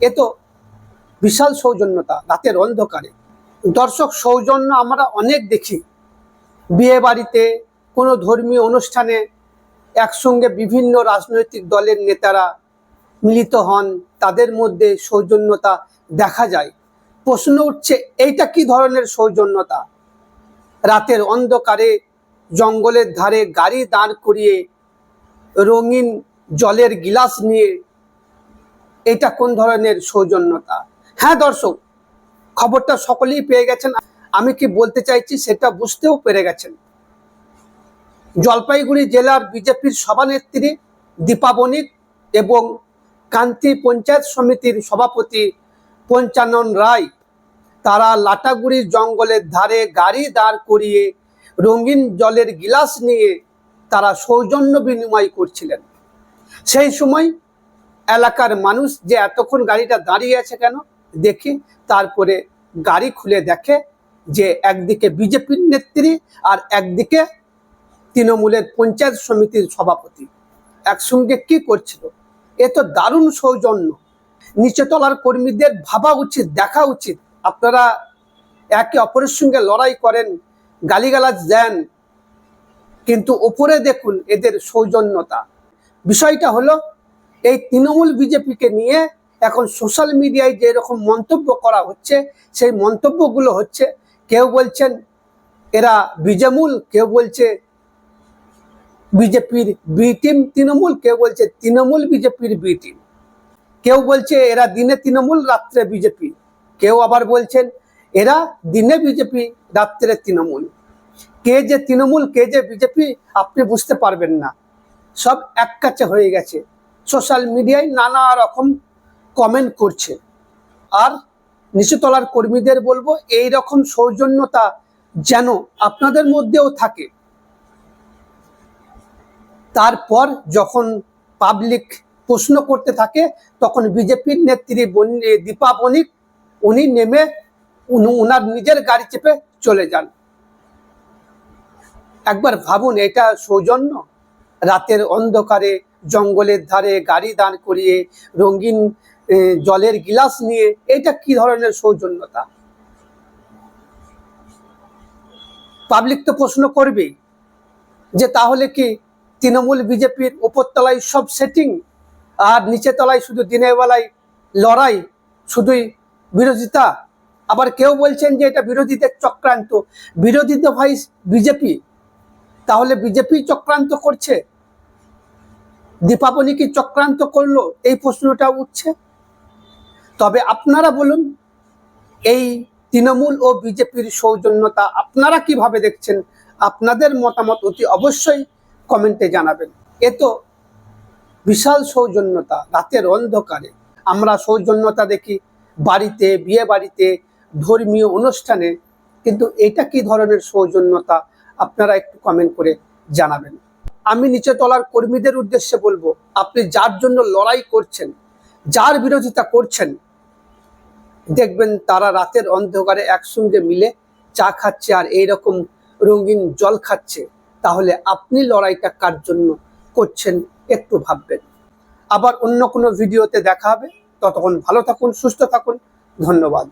এ তো বিশাল সৌজন্যতা, রাতের অন্ধকারে। দর্শক সৌজন্য আমরা অনেক দেখি। বিয়ে বাড়িতে, কোনো ধর্মীয় অনুষ্ঠানে একসঙ্গে বিভিন্ন রাজনৈতিক দলের নেতারা মিলিত হন, তাদের মধ্যে সৌজন্যতা দেখা যায়। প্রশ্ন উঠছে, এইটা কি ধরনের সৌজন্যতা? রাতের অন্ধকারে জঙ্গলের ধারে গাড়ি দাঁড় করিয়ে রঙিন জলের গিলাস নিয়ে এটা কোন ধরনের সৌজন্যতা? হ্যাঁ দর্শক, খবরটা সকলেই পেয়ে গেছেন। আমি কি বলতে চাইছি, সেটা বুঝতেও পেরে গেছেন। জলপাইগুড়ি জেলার বিজেপির সভানেত্রী দীপা বণিক এবং কান্তি পঞ্চায়েত সমিতির সভাপতি পঞ্চানন রায়, তারা লাটাগুড়ির জঙ্গলের ধারে গাড়ি দাঁড় করিয়ে রঙিন জলের গিলাস নিয়ে তারা সৌজন্য বিনিময় করছিলেন। সেই সময় এলাকার মানুষ যে এতক্ষণ গাড়িটা দাঁড়িয়ে আছে কেন, দেখি তারপরে গাড়ি খুলে দেখে যে একদিকে বিজেপির নেত্রী আর একদিকে তৃণমূলের পঞ্চায়েত সমিতির সভাপতি। একসঙ্গে কি করছিল? এ তো দারুণ সৌজন্য। নিচে তলার কর্মীদের ভাবা উচিত, দেখা উচিত। আপনারা একে অপরের সঙ্গে লড়াই করেন, গালিগালাজ দেন, কিন্তু ওপরে দেখুন এদের সৌজন্যতা। বিষয়টা হলো এই তৃণমূল বিজেপিকে নিয়ে এখন সোশ্যাল মিডিয়ায় যে এরকম মন্তব্য করা হচ্ছে, সেই মন্তব্যগুলো হচ্ছে, কেউ বলছেন এরা বিজেমূল, কেউ বলছে বিজেপির বি টিম তৃণমূল, কেউ বলছে তৃণমূল বিজেপির বি টিম। কেউ বলছে এরা দিনে তৃণমূল, রাত্রে বিজেপি। কেউ আবার বলছেন এরা দিনে বিজেপি, রাত্রে তৃণমূল। কে যে তৃণমূল, কে যে বিজেপি, আপনি বুঝতে পারবেন না। সব এক কাছে হয়ে গেছে। সোশ্যাল মিডিয়ায় নানা রকম কমেন্ট করছে। আর নিচুতলার কর্মীদের বলব এই রকম সৌজন্যতা যেন আপনাদের মধ্যেও থাকে। তারপর যখন পাবলিক প্রশ্ন করতে থাকে, তখন বিজেপির নেত্রী দীপা বণিক, উনি নেমে উনি- উনার নিজের গাড়ি চেপে চলে যান। একবার ভাবুন, এটা সৌজন্য? রাতের অন্ধকারে, জঙ্গলের ধারে গাড়ি দাঁড় করিয়ে, রঙিন জলের গিলাস নিয়ে, এটা কি ধরনের সৌজন্যতা? পাবলিক তো প্রশ্ন করবেই যে তাহলে কি তৃণমূল বিজেপির উপরতলায় সব সেটিং আর নিচে তলায় শুধু দিনের বেলায় লড়াই, শুধুই বিরোধিতা? আবার কেউ বলছেন যে এটা বিরোধীদের চক্রান্ত, বিরোধী তো ভাই বিজেপি। তাহলে বিজেপি চক্রান্ত করছে? দীপাবলি কি চক্রান্ত করল? এই প্রশ্নটা উঠছে। তবে আপনারা বলুন, এই তৃণমূল ও বিজেপির সৌজন্যতা আপনারা কীভাবে দেখছেন? আপনাদের মতামত অতি অবশ্যই কমেন্টে জানাবেন। এ তো বিশাল সৌজন্যতা, রাতের অন্ধকারে। আমরা সৌজন্যতা দেখি বাড়িতে, বিয়ে বাড়িতে, ধর্মীয় অনুষ্ঠানে। কিন্তু এটা কি ধরনের সৌজন্যতা? আপনারা একটু কমেন্ট করে জানাবেন। আমি নিচে তলার কর্মীদের উদ্দেশ্যে বলব, আপনি যার জন্য লড়াই করছেন, যার বিরোধিতা করছেন, দেখবেন তারা রাতের অন্ধকারে একসঙ্গে মিলে চা খাচ্ছে আর এইরকম রঙিন জল খাচ্ছে। তাহলে আপনি লড়াইটা কার জন্য করছেন একটু ভাববেন। আবার অন্য কোনো ভিডিওতে দেখা হবে। ততক্ষণ ভালো থাকুন, সুস্থ থাকুন। ধন্যবাদ।